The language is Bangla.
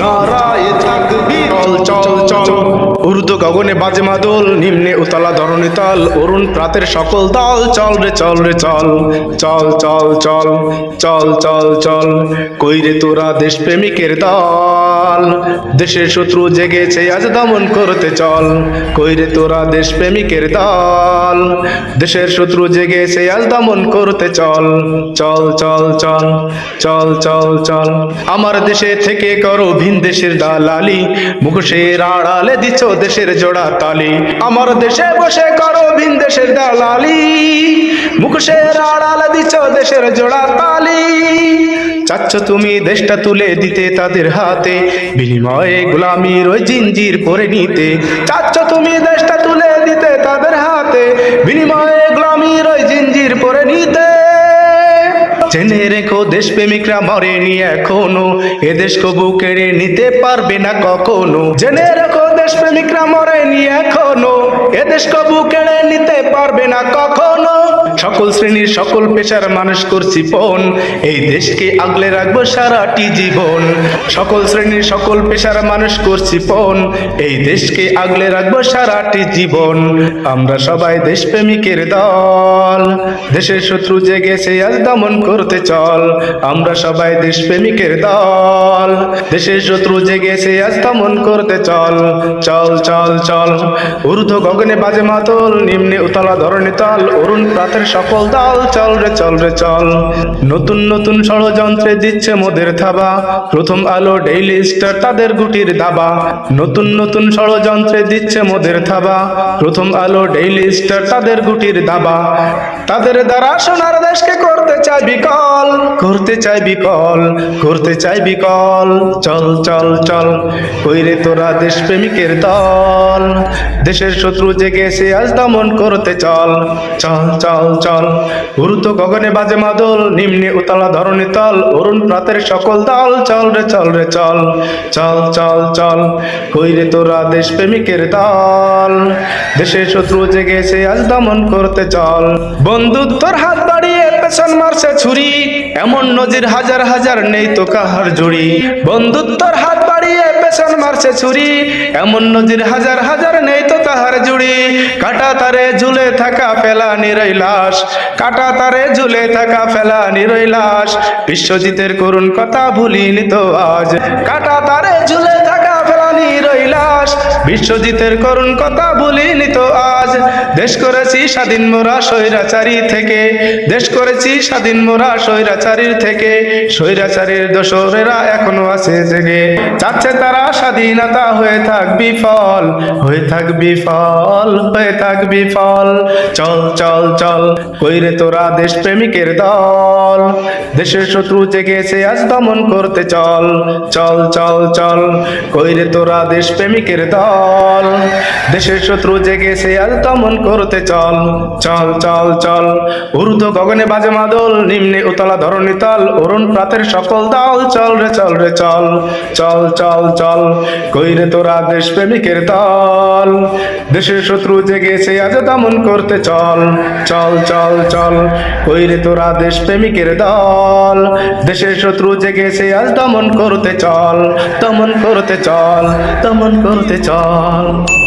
নারায় তাকবীর চল চল চল উর্দু গগনে বাজে মাদল নিম্নে উতলা ধরণী তল অরুণ প্রাতের সকল দল চল রে চল রে চল চল চল চল চল চল চল কই রে তোরা দেশপ্রেমিকের দল দেশের শত্রু জেগেছে আজ দমন করতে চল কই রে তোরা দেশপ্রেমিকের দল দেশের শত্রু জেগেছে আজ দমন করতে চল চল চল চল চল চল চল আমার দেশে থেকে করো ভিন দেশের দালালি মুখোশের আড়ালে দিচ্ছ দেশের জোড়া তালি। আমার দেশে বসে করো ভিন দেশের দালালি। মুখোশের আড়াল দিচ্ছ দেশের জোড়া তালি। চাচ্ছ তুমি দেশটা তুলে দিতে তাদের হাতে। বিনিময়ে গোলামির ওই জিঞ্জির পরে নিতে। চাচ্ছ তুমি দেশটা তুলে দিতে জেনে রেখো, দেশপ্রেমিকরা মরেনি এখনও। এ দেশ কবু কেড়ে নিতে পারবে না কখনো। জেনে রেখো, দেশপ্রেমিকরা মরেনি এখনও। এদেশ দেশ কবু কেড়ে নিতে পারবে না কখনো সকল শ্রেণির সকল পেশার মানুষ করছি পণ এই দেশকে আগলে রাখব সারাটি জীবন। সকল শ্রেণির সকল পেশার মানুষ করছি পণ এই দেশকে আগলে রাখব সারাটি জীবন। আমরা সবাই দেশপ্রেমিকের দল। দেশের শত্রু জেগেছে আজ দমন করতে চল। আমরা সবাই দেশপ্রেমিকের দল। দেশের শত্রু জেগেছে আজ দমন করতে চল। চল চল চল। ঊর্ধ্ব গগনে বাজে মাতল, নিম্নে উতলা ধরণী তল। অরুণ প্রাতের সকল দল, চল রে চল রে, চল। নতুন নতুন ষড়যন্ত্রে দিচ্ছে মোদের থাবা। প্রথম আলো ডেইলি স্টার তাদের গুটির দাবা। নতুন নতুন ষড়যন্ত্রে দিচ্ছে মোদের থাবা। প্রথম আলো ডেইলি স্টার তাদের গুটির দাবা। তাদের দ্বারা সোনার দেশকে করতে চাই বিকল। করতে চাই বিকল করতে চাই বিকল। চল চল চল, কইরে তোরা দেশপ্রেমিকের দল। দেশের শত্রু জেগেছে আজ দমন করতে চল। চল চল চল ঊর্ধ্ব গগনে বাজে মাদল, নিম্নে উতলা ধরণী তল, অরুণ প্রাতের সকল দল। চল রে চল রে, চল চল চল চল, কইরে তোরা দেশপ্রেমিকের দল। দেশের শত্রু জেগেছে আজ দমন করতে চল। বন্ধুত্বর হাত বাড়িয়ে পেছন মারছে ছুরি, এমন নজির হাজার হাজার নেই তো কাহার জুড়ি। বন্ধুত্বর হাত বাড়িয়ে পেছন মারছে ছুরি, এমন নজির হাজার হাজার নেই তো তাহার জুড়ি। কাটা তারে ঝুলে থাকা ফেলা নিরই লাশ, কাটা তারে ঝুলে থাকা ফেলা নিরই লাশ। বিশ্বজিতের করুণ কথা ভুলিনি তো আজ। কাটা তারে বিশ্বজিতের করুণ কথা ভুলিনি তো আজ। দেশ করেছি স্বাধীন মোরা স্বৈরাচারী থেকে। দেশ করেছি স্বাধীন মোরা স্বৈরাচারীর থেকে। স্বৈরাচারীর দোসরেরা এখনও আছে জেগে। চাচ্ছে তারা স্বাধীনতা, হয়ে থাক বিফল, হয়ে থাক বিফল, হয়ে থাক বিফল। চল চল চল, কইরে তোরা দেশপ্রেমিকের দল। দেশের শত্রু জেগেছে, আজ দমন করতে চল। চল চল চল, কইরে তোরা দেশপ্রেমিকের দল। দেশের শত্রু জেগেছে আজ দমন করতে চল। চল চল চল ঊর্ধ্ব গগনে বাজে মাদল, নিম্নে উতলা ধরণী তল, অরুণ প্রাতের সকল দল, চল রে চল রে, চল চল চল চল কইরে তোরা দেশপ্রেমিকের দল? দেশের শত্রু জেগেছে আজ দমন করতে চল। চল চল চল কইরে তোরা দেশপ্রেমিকের দল? দেশের শত্রু জেগেছে আজ দমন করতে চল, দমন করতে চল, দমন করতে চল। All.